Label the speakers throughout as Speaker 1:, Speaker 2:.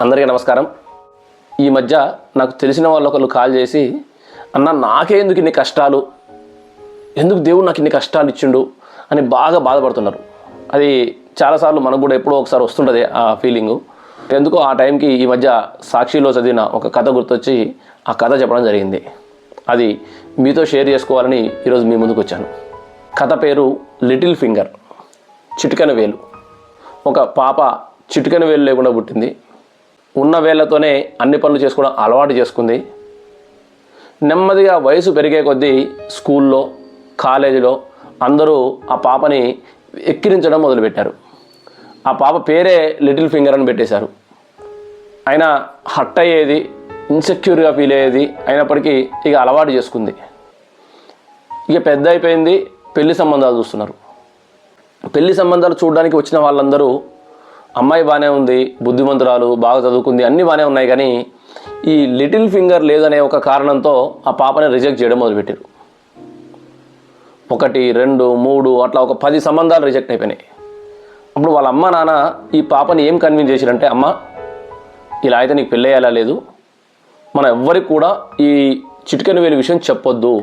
Speaker 1: అందరికీ నమస్కారం. ఈ మధ్య నాకు తెలిసిన వాళ్ళు ఒకళ్ళు కాల్ చేసి అన్న నాకే ఎందుకు ఇన్ని కష్టాలు? ఎందుకు దేవుడు నాకు ఇన్ని కష్టాలు ఇచ్చిండు? అని బాగా బాధపడుతున్నారు. అది చాలాసార్లు మనకు కూడా ఎప్పుడో ఒకసారి వస్తుంటుంది ఆ ఫీలింగు ఎందుకో ఆ టైంకి ఈ మధ్య సాక్షిలో చదివిన ఒక కథ గుర్తొచ్చి ఆ కథ చెప్పడం జరిగింది. అది మీతో షేర్ చేసుకోవాలని ఈరోజు మీ ముందుకు వచ్చాను. కథ పేరు లిటిల్ ఫింగర్ చిటికెన వేలు. ఒక పాప చిటికెన వేలు లేకుండా పుట్టింది. ఉన్న వేళ్ళతోనే అన్ని పనులు చేసుకోవడం అలవాటు చేసుకుంది. నెమ్మదిగా వయసు పెరిగే కొద్దీ స్కూల్లో కాలేజీలో అందరూ ఆ పాపని ఎక్కిరించడం మొదలుపెట్టారు. ఆ పాప పేరే లిటిల్ ఫింగర్ అని పెట్టేశారు. అయినా హట్ అయ్యేది ఇన్సెక్యూర్గా ఫీల్ అయ్యేది అయినప్పటికీ ఇక అలవాటు చేసుకుంది. ఇక పెద్ద అయిపోయింది పెళ్ళి సంబంధాలు చూస్తున్నారు. పెళ్ళి సంబంధాలు చూడడానికి వచ్చిన వాళ్ళందరూ అమ్మాయి బాగానే ఉంది బుద్ధిమంతురాలు బాగా చదువుకుంది అన్నీ బాగానే ఉన్నాయి కానీ ఈ లిటిల్ ఫింగర్ లేదనే ఒక కారణంతో ఆ పాపని రిజెక్ట్ చేయడం మొదలుపెట్టారు. ఒకటి రెండు మూడు అట్లా ఒక పది సంబంధాలు రిజెక్ట్ అయిపోయినాయి. అప్పుడు వాళ్ళ అమ్మ నాన్న ఈ పాపని ఏం కన్విన్స్ చేశారంటే అమ్మ ఇలా అయితే నీకు పెళ్ళయ్యేలా లేదు. మనం ఎవ్వరికి కూడా ఈ చిటికెను వేలు విషయం చెప్పొద్దు.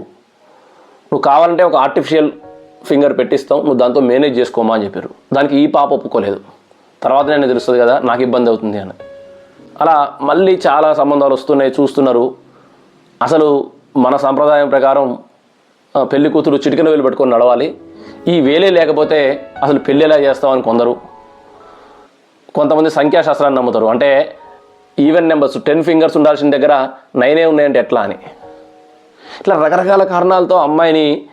Speaker 1: నువ్వు కావాలంటే ఒక ఆర్టిఫిషియల్ ఫింగర్ పెట్టిస్తాం నువ్వు దాంతో మేనేజ్ చేసుకోమా అని చెప్పారు. దానికి ఈ పాప ఒప్పుకోలేదు. తర్వాత నేను తెలుస్తుంది కదా నాకు ఇబ్బంది అవుతుంది అని. అలా మళ్ళీ చాలా సంబంధాలు వస్తున్నాయి చూస్తున్నారు. అసలు మన సాంప్రదాయం ప్రకారం పెళ్ళి కూతురు చిటికెన వేలు పెట్టుకొని నడవాలి. ఈ వేలే లేకపోతే అసలు పెళ్ళి ఎలా చేస్తామని కొందరు. కొంతమంది సంఖ్యాశాస్త్రాన్ని నమ్ముతారు. అంటే ఈవెన్ నెంబర్స్ టెన్ ఫింగర్స్ ఉండాల్సిన దగ్గర నైనే ఉన్నాయంటే ఎట్లా అని. ఇట్లా రకరకాల కారణాలతో అమ్మాయిని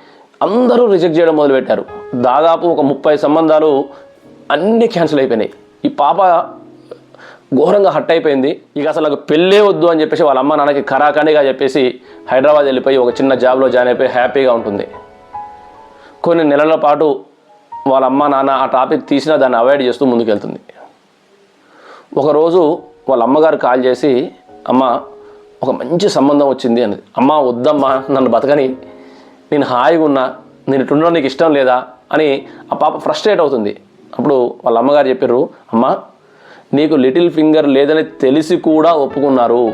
Speaker 1: అందరూ రిజెక్ట్ చేయడం మొదలుపెట్టారు. దాదాపు ఒక ముప్పై సంబంధాలు అన్నీ క్యాన్సిల్ అయిపోయినాయి. ఈ పాప ఘోరంగా హట్ అయిపోయింది. ఇక అసలు నాకు పెళ్ళే వద్దు అని చెప్పేసి వాళ్ళ అమ్మ నాన్నకి కరాఖండిగా చెప్పేసి హైదరాబాద్ వెళ్ళిపోయి ఒక చిన్న జాబ్లో జాయిన్ అయిపోయి హ్యాపీగా ఉంటుంది. కొన్ని నెలల పాటు వాళ్ళ అమ్మ నాన్న ఆ టాపిక్ తీసినా దాన్ని అవాయిడ్ చేస్తూ ముందుకెళ్తుంది. ఒకరోజు వాళ్ళ అమ్మగారు కాల్ చేసి అమ్మ ఒక మంచి సంబంధం వచ్చింది అని అమ్మ వద్దమ్మా నన్ను బతకని నేను హాయిగా ఉన్నా నేను ఇటుండడం నీకు ఇష్టం లేదా అని ఆ పాప ఫ్రస్ట్రేట్ అవుతుంది. అప్పుడు వాళ్ళ అమ్మగారు చెప్పారు అమ్మ నీకు లిటిల్ ఫింగర్ లేదని తెలిసి కూడా ఒప్పుకున్నారు.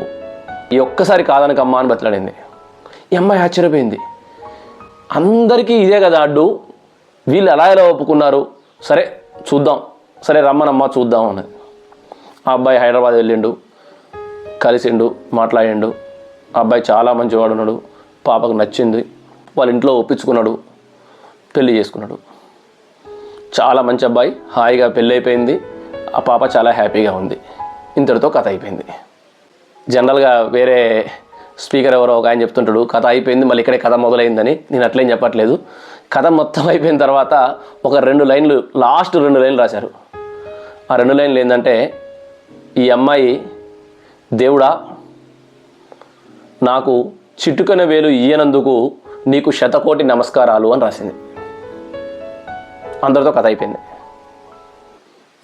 Speaker 1: ఈ ఒక్కసారి కాదనకమ్మా అని బతలాడింది. ఈ అమ్మాయి ఆశ్చర్యపోయింది. అందరికీ ఇదే కదా అడ్డు. వీళ్ళు ఎలా ఎలా ఒప్పుకున్నారు? సరే చూద్దాం. సరే రమ్మనమ్మా చూద్దాం అన్నది. ఆ అబ్బాయి హైదరాబాద్ వెళ్ళిండు కలిసిండు మాట్లాడిండు. ఆ అబ్బాయి చాలా మంచివాడున్నాడు పాపకు నచ్చింది. వాళ్ళ ఇంట్లో ఒప్పించుకున్నాడు పెళ్ళి చేసుకున్నాడు. చాలా మంచి అబ్బాయి హాయిగా పెళ్ళైపోయింది. ఆ పాప చాలా హ్యాపీగా ఉంది. ఇంతటితో కథ అయిపోయింది. జనరల్గా వేరే స్పీకర్ ఎవరో ఒక ఆయన చెప్తుంటాడు కథ అయిపోయింది మళ్ళీ ఇక్కడే కథ మొదలైందని. నేను అట్లేం చెప్పట్లేదు. కథ మొత్తం అయిపోయిన తర్వాత ఒక రెండు లైన్లు లాస్ట్ రెండు లైన్లు రాశారు. ఆ రెండు లైన్లు ఏంటంటే ఈ అమ్మాయి దేవుడా నాకు చిటుకన వేలు ఇయ్యనందుకు నీకు శతకోటి నమస్కారాలు అని రాసింది. అందరితో కథ అయిపోయింది.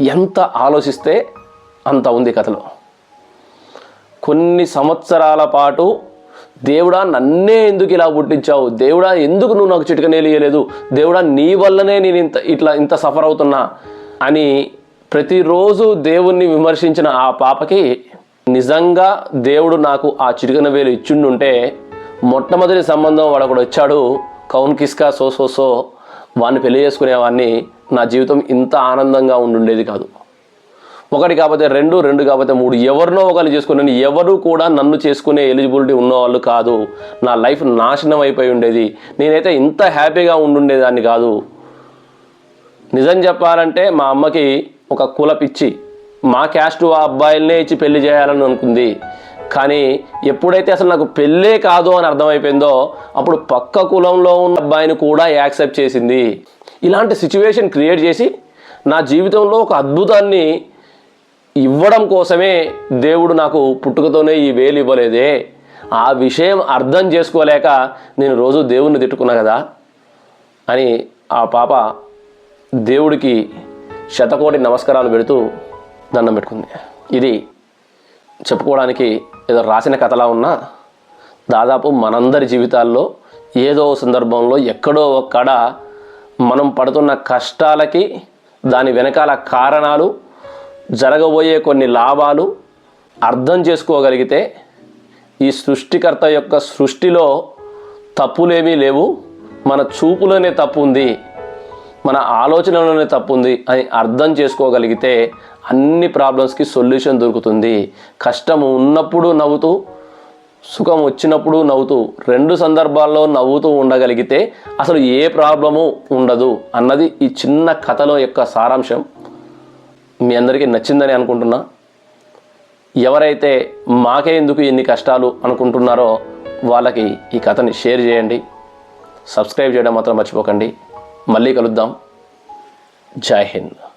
Speaker 1: ఎంత ఆలోచిస్తే అంత ఉంది కథలో. కొన్ని సంవత్సరాల పాటు దేవుడా నన్నే ఎందుకు ఇలా పుట్టించావు? దేవుడా ఎందుకు నువ్వు నాకు చిటికనేలియలేదు దేవుడా నీ వల్లనే నేను ఇంత ఇట్లా ఇంత సఫర్ అవుతున్నా? అని ప్రతిరోజు దేవుణ్ణి విమర్శించిన ఆ పాపకి నిజంగా దేవుడు నాకు ఆ చిటికన వేలు ఇచ్చిండుంటే మొట్టమొదటి సంబంధం వాడు ఒకడు వచ్చాడు. కౌన్ కిస్కా సో సో సో వాడిని పెళ్ళి చేసుకునేవాడిని నా జీవితం ఇంత ఆనందంగా ఉండుండేది కాదు. ఒకటి కాకపోతే రెండు రెండు కాకపోతే మూడు ఎవరినో ఒకరు చేసుకున్నాను ఎవరు కూడా నన్ను చేసుకునే ఎలిజిబిలిటీ ఉన్నవాళ్ళు కాదు. నా లైఫ్ నాశనం అయిపోయి ఉండేది. నేనైతే ఇంత హ్యాపీగా ఉండుండేదాన్ని కాదు. నిజం చెప్పాలంటే మా అమ్మకి ఒక కుల పిచ్చి. మా క్యాస్ట్ ఆ అబ్బాయిలనే ఇచ్చి పెళ్ళి చేయాలని అనుకుంది. కానీ ఎప్పుడైతే అసలు నాకు పెళ్ళే కాదు అని అర్థమైపోయిందో అప్పుడు పక్క కులంలో ఉన్న అబ్బాయిని కూడా యాక్సెప్ట్ చేసింది. ఇలాంటి సిచ్యువేషన్ క్రియేట్ చేసి నా జీవితంలో ఒక అద్భుతాన్ని ఇవ్వడం కోసమే దేవుడు నాకు పుట్టుకతోనే ఈ వేలు ఇవ్వలేదే. ఆ విషయం అర్థం చేసుకోలేక నేను రోజు దేవుణ్ణి తిట్టుకున్నా కదా అని ఆ పాప దేవుడికి శతకోటి నమస్కారాలు పెడుతూ దండం పెట్టుకుంది. ఇది చెప్పుకోవడానికి ఏదో రాసిన కథలా ఉన్నా దాదాపు మనందరి జీవితాల్లో ఏదో సందర్భంలో ఎక్కడో ఒక్కడ మనం పడుతున్న కష్టాలకి దాని వెనకాల కారణాలు జరగబోయే కొన్ని లాభాలు అర్థం చేసుకోగలిగితే ఈ సృష్టికర్త యొక్క సృష్టిలో తప్పులేమీ లేవు మన చూపులోనే తప్పు ఉంది. మన ఆలోచనలోనే తప్పు ఉంది అని అర్థం చేసుకోగలిగితే అన్ని ప్రాబ్లమ్స్కి సొల్యూషన్ దొరుకుతుంది. కష్టం ఉన్నప్పుడు నవ్వుతూ సుఖం వచ్చినప్పుడు నవ్వుతూ రెండు సందర్భాల్లో నవ్వుతూ ఉండగలిగితే అసలు ఏ ప్రాబ్లము ఉండదు అన్నది ఈ చిన్న కథలో యొక్క సారాంశం. మీ అందరికీ నచ్చిందని అనుకుంటున్నా. ఎవరైతే మాకే ఎందుకు ఇన్ని కష్టాలు అనుకుంటున్నారో వాళ్ళకి ఈ కథని షేర్ చేయండి. సబ్స్క్రైబ్ చేయడం మాత్రం మర్చిపోకండి. మళ్ళీ కలుద్దాం. జై హింద్.